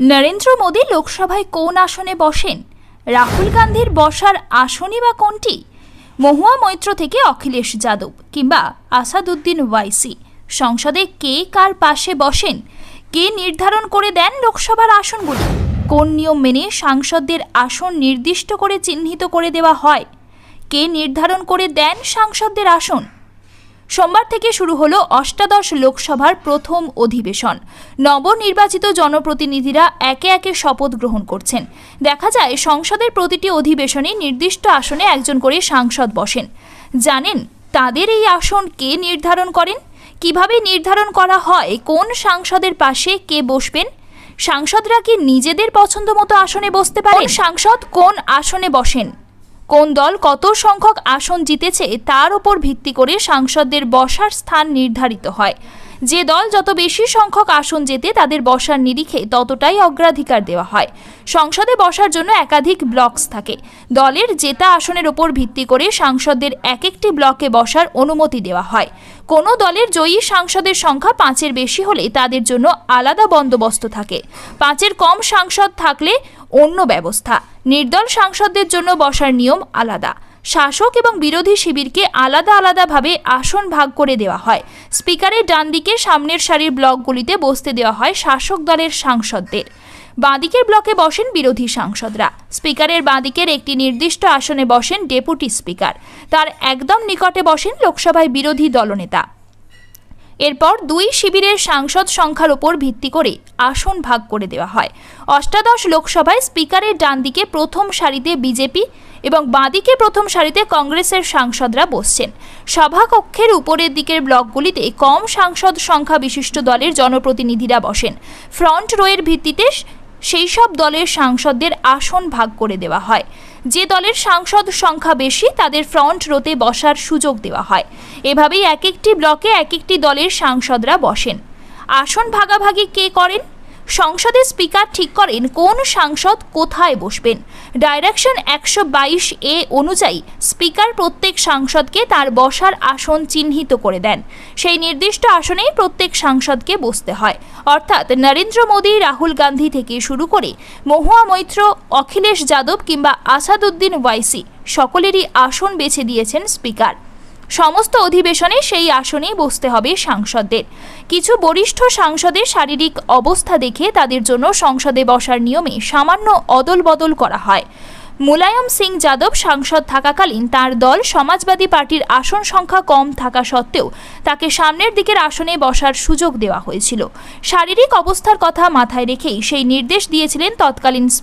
নরেন্দ্র মোদী লোকসভায় কোন আসনে বসেন? রাহুল গান্ধীর বসার আসনই বা কোনটি? মহুয়া মৈত্র থেকে অখিলেশ যাদব কিংবা আসাদুদ্দিন ওয়াইসি। সংসদে কে কার পাশে বসেন? কে নির্ধারণ করে দেন লোকসভার আসনগুলি? কোন নিয়ম মেনে সাংসদদের আসন নির্দিষ্ট করে চিহ্নিত করে দেওয়া হয়? কে নির্ধারণ করে দেন সাংসদদের আসন? সোমবার থেকে শুরু হলো অষ্টাদশ লোকসভার প্রথম অধিবেশন। নবনির্বাচিত জনপ্রতিনিধিরা একে একে শপথ গ্রহণ করছেন। দেখা যায়, সংসদের প্রতিটি অধিবেশনে নির্দিষ্ট আসনে একজন করে সাংসদ বসেন। জানেন, তাদের এই আসন কে নির্ধারণ করেন? কীভাবে নির্ধারণ করা হয়? কোন সাংসদের পাশে কে বসবেন? সাংসদরা কি নিজেদের পছন্দ মতো আসনে বসতে পারেন? সাংসদ কোন আসনে বসেন? কোন দল কত সংখ্যক আসন জিতেছে তার উপর ভিত্তি করে সাংসদদের বসার স্থান নির্ধারিত হয়। যে দল যত বেশি সংখ্যক আসন জেতে তাদের বসার নিরিখে ততটাই অগ্রাধিকার দেওয়া হয়। সংসদে বসার জন্য একাধিক ব্লকস থাকে। দলের জেতা আসনের ওপর ভিত্তি করে সাংসদদের এক একটি ব্লকে বসার অনুমতি দেওয়া হয়। কোনো দলের জয়ী সাংসদের সংখ্যা পাঁচের বেশি হলে তাদের জন্য আলাদা বন্দোবস্ত থাকে। পাঁচের কম সাংসদ থাকলে অন্য ব্যবস্থা। নির্দল সাংসদদের জন্য বসার নিয়ম আলাদা। শাসক এবং বিরোধী শিবিরকে আলাদা আলাদাভাবে আসন ভাগ করে দেওয়া হয়। স্পিকারের ডান দিকে সামনের সারির ব্লকগুলিতে বসতে দেওয়া হয় শাসক দলের সাংসদদের। বাঁদিকের ব্লকে বসেন বিরোধী সাংসদরা। স্পিকারের বাঁদিকের একটি নির্দিষ্ট আসনে বসেন ডেপুটি স্পিকার। তার একদম নিকটে বসেন লোকসভায় বিরোধী দলনেতা। এরপর দুই শিবিরের সাংসদ সংখ্যার উপর ভিত্তি করে আসন ভাগ করে দেওয়া হয়। অষ্টাদশ লোকসভায় স্পিকারের ডান দিকে প্রথম সারিতে বিজেপি এবং বাঁদিকে প্রথম সারিতে কংগ্রেসের সাংসদরা বসছেন। সভাকক্ষের উপরের দিকের ব্লকগুলিতে কম সাংসদ সংখ্যা বিশিষ্ট দলের জনপ্রতিনিধিরা বসেন। ফ্রন্ট রোয়ের ভিত্তিতে সেই সব দলের সাংসদদের আসন ভাগ করে দেওয়া হয়। যে দলের সাংসদ সংখ্যা বেশি, তাদের ফ্রন্ট রোতে বসার সুযোগ দেওয়া হয়। এভাবেই এক একটি ব্লকে এক একটি দলের সাংসদরা বসেন। আসন ভাগাভাগি কে করেন? সংসদের স্পিকার ঠিক করেন কোন সাংসদ কোথায় বসবেন। ডাইরেকশন একশো বাইশ এ অনুযায়ী স্পিকার প্রত্যেক সাংসদকে তার বসার আসন চিহ্নিত করে দেন। সেই নির্দিষ্ট আসনেই প্রত্যেক সাংসদকে বসতে হয়। অর্থাৎ নরেন্দ্র মোদী, রাহুল গান্ধী থেকে শুরু করে মহুয়া মৈত্র, অখিলেশ যাদব কিংবা আসাদুদ্দিন ওয়াইসি সকলেরই আসন বেছে দিয়েছেন স্পিকার। সমস্ত অধিবেশনে সেই আসনেই বসতে হবে সাংসদদের। কিছু বরিষ্ঠ সাংসদের শারীরিক অবস্থা দেখে তাদের জন্য সংসদে বসার নিয়মে সামান্য অদল বদল করা হয়। মুলায়ম সিং যাদব সাংসদ থাকাকালীন তার দল সমাজবাদী পার্টির আসন সংখ্যা কম থাকা সত্ত্বেও তাকে সামনের দিকের আসনে বসার সুযোগ দেওয়া হয়েছিল। শারীরিক অবস্থার কথা মাথায় রেখেই সেই নির্দেশ দিয়েছিলেন তৎকালীন